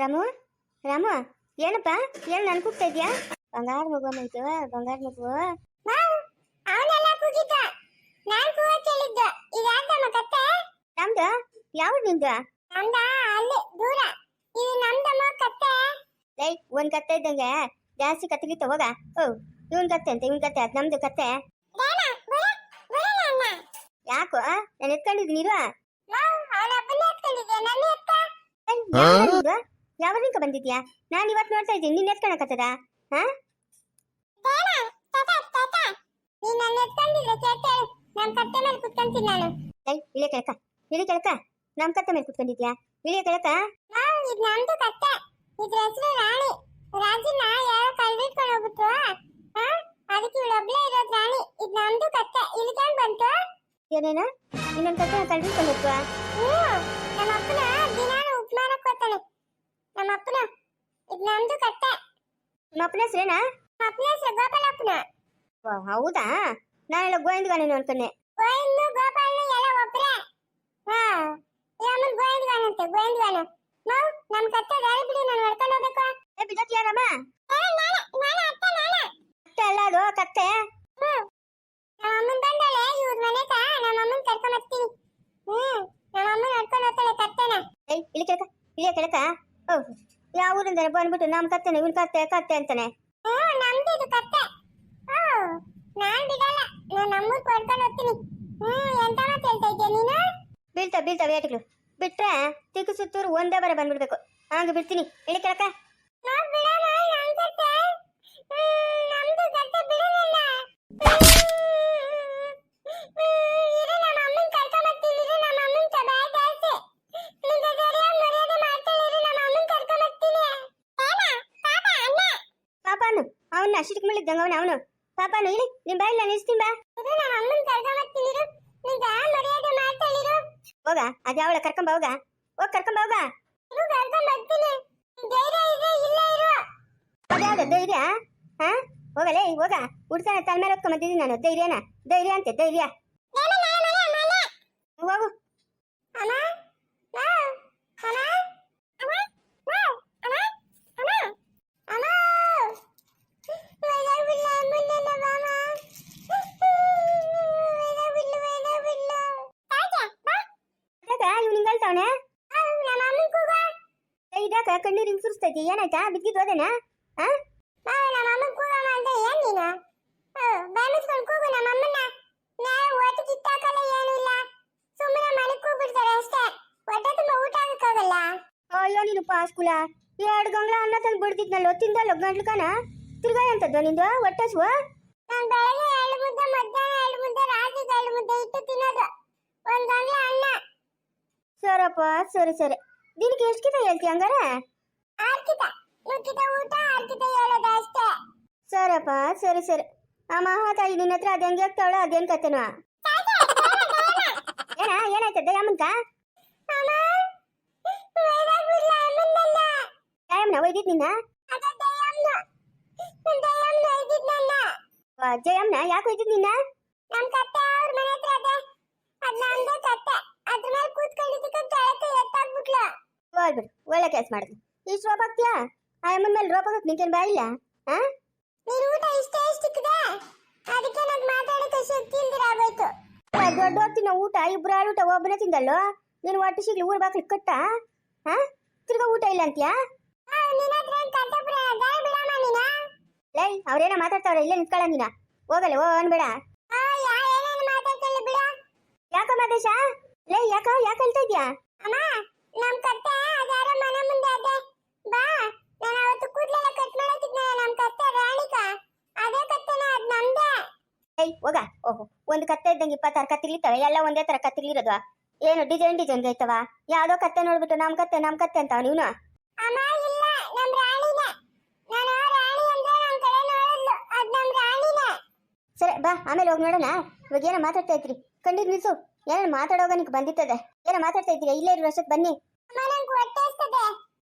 ರಾಮು? ರಾಮು ಏನಪ್ಪ? ಏನು ನನ್ ಕೂಗ್ತಾ ಇದ್ಯಾ? ಬಂಗಾರ ಮಗು ಮೈತು ಬಂಗಾರ ಮಗು. ಅವನೆಲ್ಲ ಕೂಗಿದ್ದ. ನಾನ್ ಕೂಗಕ್ ಹೇಳಿದ್ದ ಇದಾದಮ್ಮ ಕತ್ತೆ? ನಮ್ದು? ಯಾವ ನಿಂದು? ನಮ್ದ ಅಲ್ಲಿ ದೂರ. ಇದು ನಮ್ದಮ್ಮ ಕತ್ತೆ. ಲೈ ಒಂದ್ ಕತ್ತೆ ಇದ್ದಂಗೆ ಜಾಸ್ತಿ ಕತ್ತಿಗಿತ್ತ ಹೋಗ. ಓ ಇವನ್ ಕತ್ತೆ ಅಂತ ಇವನ್ ಕತ್ತೆ ಅದ್ ನಮ್ದು ಕತ್ತೆ. ಯಾಕೋ ನಾನು ಎತ್ಕೊಂಡಿದ್ದೀನಿ ಮಾವ್ ಅವನ ಅಪ್ಪನೇ ಎತ್ಕೊಂಡಿದ್ದೆ ನನ್ನ ಎತ್ತ ಯಾವನಿಂಕ ಬಂದಿದ್ಯಾ? ನಾನು ಇವತ್ತು ನೋಡ್ತಾ ಇದ್ದೀನಿ. ನಿನ್ನ ಎತ್ಕೊಳಕತ್ತದ ಹಾ ಬೇಡ ತಾತ ತಾತ ನೀನ್ ನನ್ನ ಎತ್ಕೊಂಡಿದ್ರೆ ಕೇಳ್ತೇಳು ನಮ್ ಕತ್ತೆ ಮೇಲೆ ಕುತ್ಕೊಂತೀನಿ ನಾನು. ಲೈ ಇಳಿಯ ಕೆಳಕ. ಇಳಿ ಕೆಳಕ. ನಮ್ ಕತ್ತೆ ಮೇಲೆ ಕುತ್ಕೊಂಡಿದ್ಯಾ? ಇಳಿಯ ಕೆಳಕ? ಮಾವ್ ಇದು ನಮ್ದು ಕತ್ತೆ. ಇದ್ರ ಹೆಸರು ರಾಣಿ. ರಾಜಿನ ಯಾರೋ ಕಳ್ಬಿಟ್ಕೊಂಡು ಹೋಗ್ಬಿಟ್ರು. ಹಾ ಅದಕ್ಕೆ ಇವಳೊಬ್ಳೇ ಇರೋದು ರಾಣಿ. ಇದು ನಮ್ದು ಕತ್ತೆ. ಇಳ್ಕೊಂಡ್ ಬಂತು? ಏನೇನ? ಇನ್ನೊಂದ್ ಕತ್ತೆ ಕಳ್ಬಿಟ್ಕೊಂಡು ಹೋಗ್ವಾ? ಹ್ಮ್. ನಮ್ಮ ಅಪ್ಪನ ದಿನಾನು ಉಪ್ಮಾ ಹಾಕೋತಾನೆ ನಮ್ಮ ಅಪ್ಪನ. ಇದು ನಮ್ದು ಕತ್ತೆ ನಿಮ್ಮ ಅಪ್ಪನ ಹೆಸ್ರೇನಾ? ಅಪ್ಪನ ಹೆಸರು ಗೋಪಾಲಪ್ಪನ ಓ, ಹೌದಾ? ನಾನೆಲ್ಲ ಗೋವಿಂದಗಾನೇನು ಅನ್ಕೊಂಡೆ ಗೋವಿಂದ ಗೋಪಾಲನ ಎಲ್ಲ ಒಬ್ರೇ. ಹಾ ಗೋಯಿಂದ ಗೋಯಿಂದ ಗೋವಿಂದಗಾನ ನಾವು ನಮ್ಮ ಕತ್ತೆ ದಾರಿ ಬಿಡಿ ನಾನು ಹೊಡ್ಕೊಂಡು ಹೋಗ್ಬೇಕು. ಏ ಬಿಡತ್ಯಾರಮ್ಮ ಯಾರಮ್ಮ? ಅತ್ತೆ ಅಲ್ಲ ಅದು ಕತ್ತೆ. ಹ್ಮ್ ನಮ್ಮ ಅಮ್ಮನ್ ಬಂದಾಳೆ ಇವ್ರ ಮನೆಗ ನಮ್ಮ ಅಮ್ಮನ್ ಕರ್ಕೊಂಡ್ ಬರ್ತೀನಿ ಹ್ಮ್ ನಮ್ಮ ಅಮ್ಮ ನಡ್ಕೊಂಡು ಹೋಗ್ತಾಳೆ ಕತ್ತೆನ. ಏಯ್ ಇಲ್ಲಿ ಕೆಳಕ ಇಲ್ಲಿ ಕೆಳಕ. ಯಾವ ಊರಿಂದ ಬಂದ್ಬಿಟ್ಟು ನಮ್ ಕತ್ತೆ ಇವನ್ ಕತ್ತೆ ಕತ್ತೆ ಅಂತಾನೆ. ಹ್ಮ್ ನಮ್ದು ಇದು ಕತ್ತೆ. ಓ ನಾನ್ ಬಿಡಲ್ಲ. ನಾನು ನಮ್ಮೂರ್ ಕೊಡ್ಕೊಂಡು ಹೋಗ್ತೀನಿ. ಹ್ಮ್ ಎಂತ ಮಾತು ಹೇಳ್ತಾ ನೀನು? ಬೀಳ್ತಾವ ಬೀಳ್ತಾವ ಏಟಿಗಳು ಬಿಟ್ರೆ ತಿಕ್ಕು ಸುತ್ತೂರು ಒಂದೇ ಬರ ಬಂದ್ಬಿಡ್ಬೇಕು. ಹಂಗ ಬಿಡ್ತೀನಿ. ಇಳಿ ಕೆಳಕ ನಾವ್ ಬಿಡಲ್ಲ ನಮ್ ಕತ್ತೆ ಹ್ಮ್, ನಮ್ದು ಕತ್ತೆ ಬಿಡಲ್ಲ ಇರು ನಮ್ಮ ಅಮ್ಮನ್ ಕರ್ಕೊಂಡ್ ಬರ್ತೀನಿ ಇರು ನಮ್ಮ ಅಮ್ಮನ್ ಸಭಾಯ ಜಾಸ್ತಿ ನಿಂಗೆ ಸರಿಯಾಗಿ ಮರ್ಯಾದೆ ಮಾಡ್ತಾಳೆ ಇರು ನಮ್ಮ ಅಮ್ಮನ್ ಕರ್ಕೊಂಡ್ ಬರ್ತೀನಿ ಏನ ಪಾಪ ಅಣ್ಣ ಪಾಪಾನು ಅವನ್ನ ಅಷ್ಟಿಕ್ ಮಾಡಿದ್ದಂಗ ಅವನು ಅವನು ಪಾಪಾನು ಇಳಿ ನಿಮ್ ಬಾಯಿಲ್ಲ ನಿಲ್ಸ್ತೀನಿ ಬಾ ಇರು ಅವನು ಅವನು. ಪಾಪ ಬರ್ತೀನಿ ನಿಮ್ ಬಾಯಿ ಮರ್ಯಾದೆ ಇಸ್ತೀನಿ ಬಾ, ಹೋಗ. ಅದ್ಯಾವಳ ಕರ್ಕೊಂಬ ಹೋಗ. ಕರ್ಕೊಂಬ ಹೋಗ ಧೈರ್ಯ ಹಾ? ಹೋಗಲೇ ಹೋಗ. ಹುಡ್ಸನ ತಲೆ ಮೇಲೆ ಹೊತ್ಕೊಂಡ್ ಬಂದಿದ್ದೀನಿ ನಾನು. ಧೈರ್ಯನ? ಧೈರ್ಯ ಅಂತೆ, ಧೈರ್ಯ. ಹೋಗು ಅಮ್ಮ ಮಾವ್ ಅಮ್ಮ ಅಮ್ಮ ಮಾವ್ ಅಮ್ಮ ಅಮ್ಮ ಅಮ್ಮ ವೈದ ಬಿಲ್ಲ ಮುನ್ನ ಬಾಮ ವೈದ ಬಿಲ್ಲ ವೈದ ಬಿಲ್ಲ ತಾಜಾ ಬಾ ಅದಾಗ ಇವ್ ನಿಂಗಲ್ತಾವನೆ ಅವ್ ನಮ್ಮ ಅಮ್ಮನ್ ಕೂಗ ಇದಾಕ ಕಣ್ಣೀರ್ ಹಿಂಗ್ ಸುರಿಸ್ತೈತಿ ಏನಾಯ್ತಾ? ಬಿದ್ದಿದ್ದು ಹೋದೇನಾ ಹಾ ಮಾವ ನಮ್ಮ ಅಮ್ಮನ್ ಕೂಗ ಅಂತ ಏನ್ ನೀನು? ಬಾಮಿಸ್ಕೊಂಡು ಕೂಗು ನಮ್ಮ ಅಮ್ಮನ್ನ ನಾವು ಒಟ್ಟು ಕಿತ್ತಾಕಲ್ಲ ಏನೂ ಇಲ್ಲ. ಸುಮ್ಮನೆ ಮನೆ ಕೂಗ್ಬಿಡ್ತಾರೆ ಅಷ್ಟೇ. ಹೊಟ್ಟೆ ತುಂಬ ಅಯ್ಯೋ, ನೀನು ಪಾಸ್ಕುಲ. ಎರಡು ಗಂಗ್ಳ ಅನ್ನ ತಂದು ಬಿಡ್ತಿದ್ನಲ್ಲ? ತಿಂದಲ್ಲ ಗಂಟ್ಲಕನ ತಿರ್ಗಾ ಎಂತದ್ದು ನಿಂದು? ನಾನ್ ಬೆಳಗ್ಗೆ ಮಧ್ಯಾಹ್ನ ಎರಡು ಮುದ್ದೆ, ರಾತ್ರಿಗೆ ಎರಡು ಮುದ್ದೆ ಇಟ್ಟು ಅನ್ನ. ಸರಿ ಸರಿ. ದಿನಕ್ಕೆ ಎಷ್ಟು ಕಿತ ಹೇಳ್ತಿ ಹಂಗಾರೆ? ಆರ್ಕಿತ. ಮುಕ್ಕಿತ ಊಟ ಆರ್ಕಿತ ಹೇಳೋದು ಅಷ್ಟೇ. ಸರಪ್ಪ ಸರಿ ಸರಿ. ಆ ಮಹಾತಾಯಿ ನಿನ್ನ ಹತ್ರ ಅದ್ ಹೆಂಗೆ ಆಗ್ತಾವಳ ಅದೇನ್ ಕತೆನೋ? ಏನ ಏನಾಯ್ತದ ಯಾಮಂತ ಯಾಮನ ಒಯ್ದಿದ್ ನಿನ್ನ? ಜಯಮ್ನ ಯಾಕೆ ಒಯ್ದಿದ್ ನಿನ್ನ? ನಮ್ ಕತ್ತೆ ಅವ್ರ ಮನೆ ಹತ್ರ ಅದೆ. ಅದ್ ಕತ್ತೆ. ಅದ್ರ ಮೇಲೆ ಕೂತ್ಕೊಂಡಿದ್ದಕ್ಕೆ ಕೆಳಕ್ಕೆ ಎತ್ತಾಕ್ಬಿಟ್ಲು. ಹೋಲ್ ಬಿಡು ಒಳ್ಳೆ ಕೆಲಸ ಮಾಡಿದ್ವಿ ಇಷ್ಟು ರೋಪ ಹಾಕ್ತೀಯಾ? ಆ ಅಮ್ಮನ ಮೇಲೆ ರೋಪ ಹಾಕಕ್ ನಿಂಕೇನ್ ಬಾಯಿಲ್ಲ ನೀನ್ ಊಟ ಇಷ್ಟೇ ಇಷ್ಟಿಕ್ಕಿದೆ? ಅದಕ್ಕೆ ನಂಗೆ ಮಾತಾಡಕ್ಕೆ ಶಕ್ತಿ ಇಲ್ದಿರಾಗೋಯ್ತು ದೊಡ್ಡ ಹೊತ್ತಿನ ಊಟ ಇಬ್ರು ಆಳು ಊಟ ಒಬ್ಬನೇ ತಿಂದಲ್ಲೋ? ನೀನು ಒಟ್ಟು ಸಿಗ್ಲಿ ಊರ್ ಬಾಕ್ಲಿ ಕಟ್ಟ ಹಾ ತಿರ್ಗಾ ಊಟ ಇಲ್ಲ ಅಂತೀಯಾ? ಲೈ ಅವ್ರೇನ ಮಾತಾಡ್ತಾವ್ರೆ ಇಲ್ಲೇ ನಿಂತ್ಕೊಳ್ಳ ನೀನ. ಹೋಗಲ್ಲ ಓ ಅನ್ಬೇಡ. ಆ, ಯಾ ಏನೇನು ಮಾತಾಡ್ತಿಲ್ಲ ಬಿಡ. ಯಾಕ ಮಾದೇಶ ಲೈ ಯಾಕ ಯಾಕೆ ಹೇಳ್ತಾ ಇದ್ಯಾ? ಅಮ್ಮ ನಮ್ ಕತ್ತೆ ಅದ್ಯಾರ ಮನೆ ಮುಂದೆ ಅದೆ ಬಾ ನಾನು ಅವತ್ತು ಕೂದಲೆಲ್ಲ ಕಟ್ ಮಾಡಕ್ಕಿದ್ನಲ್ಲ ನಮ್ ಕತ್ತೆ ರಾಣಿಕ ಅದೇ ಕತ್ತೆನ ಅದ್ ನಮ್ದೇ ಏಯ್ ಹೋಗ ಓಹೋ ಒಂದು ಕತ್ತೆ ಇದ್ದಂಗೆ ಇಪ್ಪತ್ತಾರು ಕತ್ತಿಗಳಿರ್ತವೆ ಎಲ್ಲ ಒಂದೇ ತರ ಕತ್ತಿಗಳಿರೋದು ಏನು ಡಿಸೈನ್ ಡಿಸೈನ್ ಐತವ ಯಾವ್ದೋ ಕತ್ತೆ ನೋಡ್ಬಿಟ್ಟು ನಮ್ ಕತ್ತೆ ನಮ್ ಕತ್ತೆ ಅಂತ ನೀನು ಸರಿ ಬಾ ಆಮೇಲೆ ಹೋಗಿ ನೋಡೋಣ. ಇವಾಗ ಏನೋ ಮಾತಾಡ್ತಾ ಇದ್ರಿ. ಕಂಡಿದ್ ನಿಲ್ಸು ಏನೋ ಮಾತಾಡೋಗ ನಿಂಗೆ ಬಂದಿತ್ತದೆ ಏನೋ ಮಾತಾಡ್ತಾ ಇದ್ದೀರಾ ಇಲ್ಲೇ ಇರೋ ವರ್ಷಕ್ಕೆ ಬನ್ನಿ.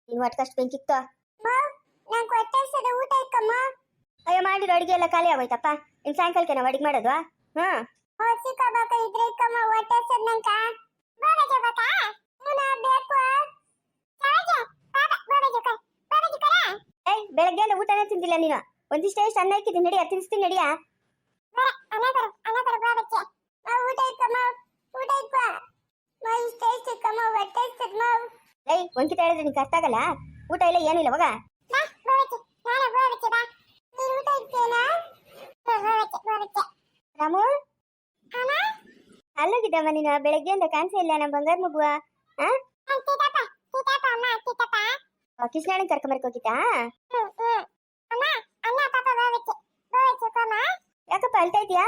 ನೀನು ಒಟ್ಕಷ್ಟು ಬೆಂಕಿಕ್ತೋ ಮಾವ್ ನಂಗೆ ಹೊಟ್ಟೆ ಹಸ್ತದೆ ಊಟ ಇಕ್ಕಮ್ಮ ಅಯ್ಯೋ ಮಾಡಿರೋ ಅಡಿಗೆ ಎಲ್ಲ ಖಾಲಿ ಆಗೋಯ್ತಪ್ಪ. ಇನ್ನು ಸಾಯಂಕಾಲಕ್ಕೆ ನಾವು ಅಡಿಗೆ ಮಾಡೋದು ಹಾಂ. ಹೊಸಿ ಕಬಾಕ ಇದ್ರೆ ಇಕ್ಕಮ್ಮ ಹೊಟ್ಟೆ ಹಸ್ತದ ನಂಕ ಬಾಬಾ ನಾನು ಬೇಕು. ಬಾಬಾ ಬಾಬಾ ಜಗ ತಿಂದಿಲ್ಲ ನೀನು? ಒಂದಿಷ್ಟೇ ಎಷ್ಟು ಅನ್ನ ಇಕ್ಕಿದ್ದೀನಿ ನಡಿಯ? ತಿನ್ಸ್ತೀನಿ ನಡಿಯ? ಬರ ಅನ್ನ ಬರ ಅಣ್ಣ ಬರ ಬಾ ಬಚ್ಚೆ ಮಾವ್ ಊಟ ಇಕ್ಕಮ್ಮ ಊಟ ಇಕ್ಕ. ಮಾವ್ ಇಷ್ಟ ಇಷ್ಟ ಇಕ್ಕಮ್ಮ ಹೊಟ್ಟೆ ಇಷ್ಟದ ಏಯ್ ಒಂಕಿತ ಹೇಳಿದ್ರೆ ನಿಂಗೆ ಅರ್ಥ ಆಗಲ್ಲ? ಊಟ ಇಲ್ಲ ಏನಿಲ್ಲ ಅವಾಗ ಹೋಗ. ಬಾ ಬಾ ಬಚ್ಚೆ ನಾಳೆ ಬಾ ಬಚ್ಚೆ ಬಾ ನೀನು ಊಟ ಇಕ್ಕೇನಾ ಬಾ. ಬಾ ಬಚ್ಚೆ ರಾಮು? ಅಲ್ಲೋಗಿದ್ದಮ್ಮ ನೀನು ಬೆಳಗ್ಗೆಯಿಂದ ಕಾಣಿಸೇ ಇಲ್ಲ ನಮ್ಮ ಬಂಗಾರ ಮಗುವ. ಕೃಷ್ಣಾಣಿ ಕರ್ಕೊಂಬರಕ್ ಹೋಗಿದ್ದಾ? ಯಾಕಪ್ಪ ಅಳ್ತಾ ಇದೀಯಾ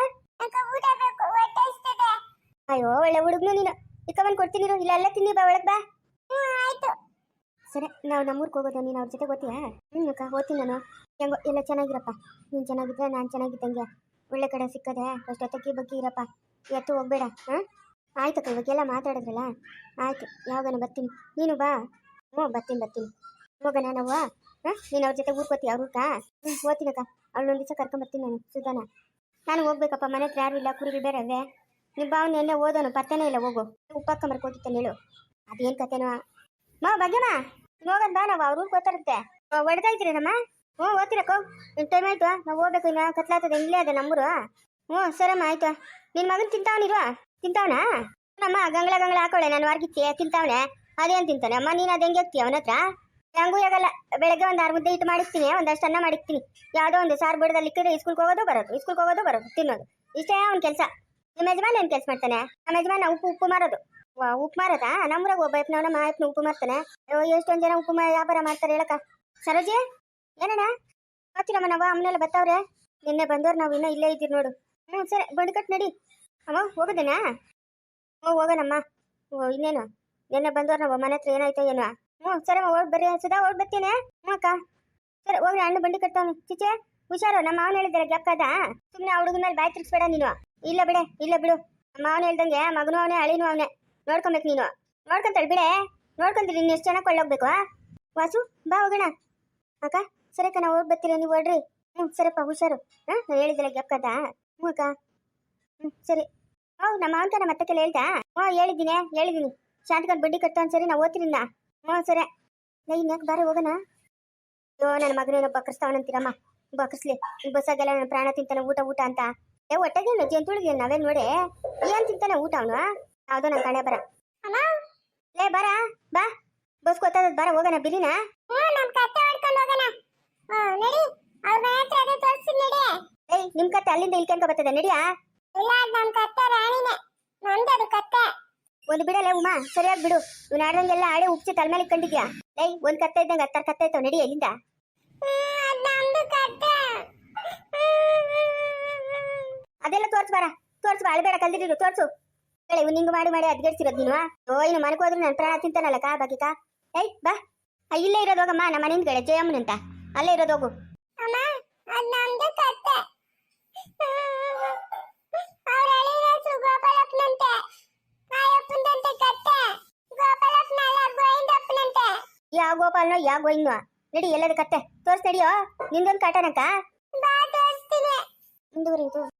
ಅಯ್ಯೋ ಒಳ್ಳೆ ಹುಡುಗ್ನು ನೀನು. ಇಕ್ಕವನ್ ಕೊಡ್ತೀನಿ ಇಲ್ಲ ಎಲ್ಲ ತಿನ್ನಿ ಬಾ ಒಳಗ್ ಬಾ. ಸರಿ ನಾವು ನಮ್ಮೂರ್ಗೆ ಹೋಗೋದು ನೀನು ಅವ್ರ ಜೊತೆ ಗೊತ್ತೀಯಾ ಹ್ಞೂ ಅಕ್ಕ ಓದ್ತೀನಿ ನಾನು. ಹೆಂಗೋ ಎಲ್ಲ ಚೆನ್ನಾಗಿರಪ್ಪ. ನೀನು ಚೆನ್ನಾಗಿದ್ರೆ ನಾನು ಚೆನ್ನಾಗಿದ್ದಂಗೆ. ಒಳ್ಳೆ ಕಡೆ ಸಿಕ್ಕದೆ ಅಷ್ಟೊತ್ತಕ್ಕೆ ಬಗ್ಗೆ ಇರಪ್ಪ. ಎತ್ತು ಹೋಗ್ಬೇಡ, ಹಾಂ? ಆಯ್ತಕ್ಕ ಇವಾಗೆಲ್ಲ ಮಾತಾಡಿದ್ರಲ್ಲ? ಆಯ್ತು, ಯಾವಾಗನ ಬರ್ತೀನಿ. ನೀನು ಬಾ. ಹ್ಞೂ, ಬರ್ತೀನಿ ಬರ್ತೀನಿ. ಹೋಗೋಣ ನಾವು, ಹಾಂ? ನೀನು ಅವ್ರ ಜೊತೆ ಊರ್ಕೋತೀಯ ಅವ್ರ ಊಟ ಓದ್ತೀನಕ್ಕ ಅವಳೊಂದು ದಿವಸ ಕರ್ಕೊಂಬರ್ತೀನಿ ನಾನು, ಸುಧಾನ. ನಾನು ಹೋಗ್ಬೇಕಪ್ಪ ಮನೆ ಹತ್ರ ಯಾರು ಇಲ್ಲ, ಕುರಿಗಳು ಬೇರೆ ಅವೇ ನಿಮ್ಮ ಬಾವನ ಎಣ್ಣೆ ಓದೋನು ಬರ್ತಾನೆ ಇಲ್ಲ, ಹೋಗು. ಉಪ್ಪಾಕೊಂಬರ್ಕ್ ಹೋಗಿತ್ತಾನೆ ಹೇಳು. ಅದೇನು ಕತೆನೋ ಮಾ ಬಗ್ಗೆಮ್ಮ ಹೋಗೋಣ ಬಾ ನಾವು, ಅವ್ರ ಊರಿಗೆ ಗೊತ್ತಾರುತ್ತೆ ಹೊಡ್ತಾ ಇದ್ದೀರಮ್ಮ ಹ್ಞೂ ಓದ್ತಿರಕ್ಕ ಇನ್ನು ಟೈಮ್ ಆಯ್ತು? ನಾವು ಹೋಗ್ಬೇಕು ಇನ್ನು ಕತ್ಲಾತದೆ ಇಲ್ಲೇ ಅದ ನಮ್ಮೂರು. ಹ್ಞೂ, ಸರಮ್ಮ, ಆಯ್ತು. ನಿನ್ನ ಮಗನ್ ತಿಂತಾವನಿರುವ ತಿಂತಾವನಾ? ನಮ್ಮ ಗಂಗಳ ಗಂಗಳ ಹಾಕೊಳ್ಳೆ ನಾನು ವಾರ್ಗಿತ್ತಿ ತಿಂತಾವನೆ. ಅದೇನು ತಿಂತಾನೆ? ಅಮ್ಮ, ನೀನು ಅದು ಹೆಂಗೆ ಹೋಗ್ತೀಯ ಅವನ ಹತ್ರ? ಹೆಂಗೂ ಆಗಲ್ಲ ಬೆಳಗ್ಗೆ ಒಂದು ಆರು ಮುದ್ದೆ ಇಟ್ಟು ಮಾಡಿಸ್ತೀನಿ ಒಂದಷ್ಟು ಅನ್ನ ಮಾಡಿರ್ತೀನಿ ಯಾವುದೋ ಒಂದು ಸಾರು ಬಿಡದಲ್ಲಿ ಇಕ್ಕಿದ್ರೆ ಇಸ್ಕೂಲ್ಗೆ ಹೋಗೋದು ಬರೋದು ಇಸ್ಕೂಲ್ಗೆ ಹೋಗೋದು ಬರೋದು, ತಿನ್ನೋದು. ಇಷ್ಟೇ ಅವ್ನ ಕೆಲಸ. ನಿಮ್ಮ ಯಜಮಾನ ಏನು ಕೆಲಸ ಮಾಡ್ತಾನೆ? ನಮ್ಮ ಯಜಮಾನ ಉಪ್ಪು ಉಪ್ಪು ಮಾರೋದು. ಉಪ್ಪು ಮಾರದಾ? ನಮ್ಮೂರಾಗ ಒಬ್ಬ ಯಪ್ನವನ ಮಾಯಪ್ನ ಉಪ್ಪು ಮಾರ್ತಾನೆ. ಎಷ್ಟೊಂದು ಜನ ಉಪ್ಪು ವ್ಯಾಪಾರ ಮಾಡ್ತಾರೆ ಹೇಳಕ್ಕ. ಸರೋಜಿ? ಏನಣ್ಣ? ಗೊತ್ತಿಲ್ಲಮ್ಮ ನಾವು, ಅಮ್ಮನೆಲ್ಲ ಬರ್ತಾವ್ರೆ? ನಿನ್ನೆ ಬಂದವ್ರು ನಾವು ಇನ್ನೂ ಇಲ್ಲೇ ಇದ್ದೀರಿ ನೋಡು. ಹ್ಞೂ ಸರಿ ಬಂಡ್ಕಟ್ ನಡಿ. ಅಮ್ಮ, ಹೋಗೋದೇನಾ? ಹ್ಞೂ ಹೋಗೋಣಮ್ಮ. ಓ, ಇನ್ನೇನು? ನಿನ್ನೆ ಬಂದವ್ರು ನಾವು ಮನೆ ಹತ್ರ ಏನಾಯ್ತೋ ಏನೋ. ಹ್ಞೂ ಸರಮ್ಮ ಓಡ್ ಬರ್ರಿ. ಸುಧಾ ಓಡ್ ಬರ್ತೀನಿ. ಹ್ಞೂ ಅಕ್ಕ. ಸರಿ, ಹೋಗ್ರಿ, ಅಣ್ಣ ಬಂಡಿ ಕಟ್ತಾವನು. ಚಿಚೆ, ಹುಷಾರು, ನಮ್ಮ ಮಾವನ ಹೇಳಿದ್ದಾರೆ ಗ್ಯಾಪ್ಕದ ಸುಮ್ಮನೆ ಆ ಹುಡುಗನ ಮೇಲೆ ಬಾಯ್ ತಿರ್ಸ್ಬೇಡ ನೀನು. ಇಲ್ಲ ಬಿಡೆ, ಇಲ್ಲ ಬಿಡು. ನಮ್ಮ ಮಾವನ ಹೇಳ್ದಂಗೆ ಮಗನೂ ಅವನೇ, ಅಳಿನೂ ಅವನೇ. ನೋಡ್ಕೊಬೇಕು ನೀನು. ನೋಡ್ಕೊಂತಾಳೆ ಬಿಡೆ? ನೋಡ್ಕೊಂತೀರಿ ನೀನು ಎಷ್ಟು ಚೆನ್ನಾಗಿ ಕೊಳ್ಳೋಗ್ಬೇಕು ವಾಸು, ಬಾ ಹೋಗೋಣ. ಅಕ್ಕ? ಸರಿ ಅಕ್ಕ ನಾವು ಹೋಗಿ ಬರ್ತೀರಾ ನೀವು ಹೊಡ್ರಿ ಹ್ಞೂ ಸರಪ್ಪ ಹುಷಾರು. ಹಾಂ ನಾನು ಹೇಳಿದ್ದಿಲ್ಲ ಗ್ಯಾಪ್ಕದ ಹ್ಞೂ ಅಕ್ಕ. ಹ್ಞೂ ಸರಿ. ಓ ನಮ್ಮ ಮಾವನ ನಮ್ಮ ಮತ್ತೆ ಹೇಳ್ದ? ಹ್ಞೂ ಹೇಳಿದ್ದೀನಿ ಹೇಳಿದ್ದೀನಿ. ಶಾಂತಿಗೊಂದು ಬಡ್ಡಿ ಕಟ್ಟು ಸರಿ ನಾವು ಓದ್ತೀನಿ ಹ್ಞೂ ಸರಿ. ನಾ ಇನ್ಯಾಕೆ ಬಾರಿ ಹೋಗೋಣ? ಅಯ್ಯೋ ನನ್ನ ಮಗನೇನೋ ಬಕ್ರಿಸ್ತಾವನಂತೀರಮ್ಮ ಬಕ್ರಿಸ್ಲಿ. ಬಸ್ಸಾಗೆಲ್ಲ ನನ್ನ ಪ್ರಾಣ ತಿಂತಾನೆ ಊಟ ಊಟ ಅಂತ. ಏ ಒಟ್ಟಾಗೇನು ಜಂತುಳಿಗೆ ನಾವೇ ನೋಡಿ? ಏನ್ ತಿಂತಾನೆ ಊಟ ಅವನು? ಯಾವ್ದೋ ನನ್ನ ಕಣೆ ಬರ. ಅಮ್ಮ? ಲೇ ಬರ. ಬಾ. ಬಸ್ ಗೊತ್ತಾದ ಬರ ಹೋಗೋಣ ಬಿರಿನಾ? ಹೊಡ್ಕೊಂಡು ನಡಿ. ಅವ್ರ ಮನೆ ಅದೇ ತೋರಿಸ್ತೀನಿ ನಡಿ. ಏಯ್ ನಿಮ್ ಕತ್ತೆ ಅಲ್ಲಿಂದ ಇಳ್ಕೊಂಡ್ ಬರ್ತದೆ ನಡಿಯಾ? ಇಲ್ಲ ಅದು ನಮ್ಮ ಕತ್ತೆ ರಾಣಿನೇ. ನಮ್ದದು ಕತ್ತೆ. ಒಂದು ಬಿಡಲ್ಲ ಉಮಾ ಸರಿಯಾಗಿ ಬಿಡು. ಇವ್ನ ಆಡಂಗೆಲ್ಲ ಆಡೆ ಉಪ್ಸಿ ತಲೆ ಮೇಲೆ ಕಂಡಿದ್ಯಾ ಏಯ್ ಒಂದ್ ಕತ್ತೆ ಇದ್ದಂಗೆ ಹತ್ತಾರ ಕತ್ತೆ ಇರ್ತಾವ ನಡಿ ಎಲ್ಲಿಂದ ಅದು ನಮ್ದು ಕತ್ತೆ. ಅದೆಲ್ಲ ತೋರ್ಸ್ ಬಾರ. ತೋರ್ಸು ಬಾ ಬೇಡ ಕಲ್ದಿರು ತೋರ್ಸು. ಹೇಳಿ ಇವ್ನು ಹಿಂಗ್ ಮಾಡಿ ಮಾಡಿ ಅದ್ಗೇಡ್ಸಿರೋದು ನೀನು ಓ ಇನ್ನು ಮನಕ್ ಹೋದ್ರೆ ನನ್ನ ಪ್ರಾಣ ತಿಂತಾನಲ್ಲ ಕಾ ಬಾಕಿಕಾ ಏಯ್ ಬಾ. ಆ, ಇಲ್ಲೇ ಇರೋದು ಹೋಗಮ್ಮ ನಮ್ಮ ಮನೆಯಿಂದ ಗೆಳೆ ಜಯಮ್ಮನ ಅಂತ. ಅಲ್ಲೇ ಇರೋದು ಹೋಗು. ಯಾವ ಗೋಪಾಲ್ನೋ ಯಾವ ಗೋಯಿನ್ವ ನಡಿ ಎಲ್ಲದ ಕತ್ತೆ ತೋರ್ಸ್ ನಡಿಯೋ. ನಿಂದೊಂದು ಕಾಟನಕ್ಕ? ಮುಂದುವರಿಯುದು.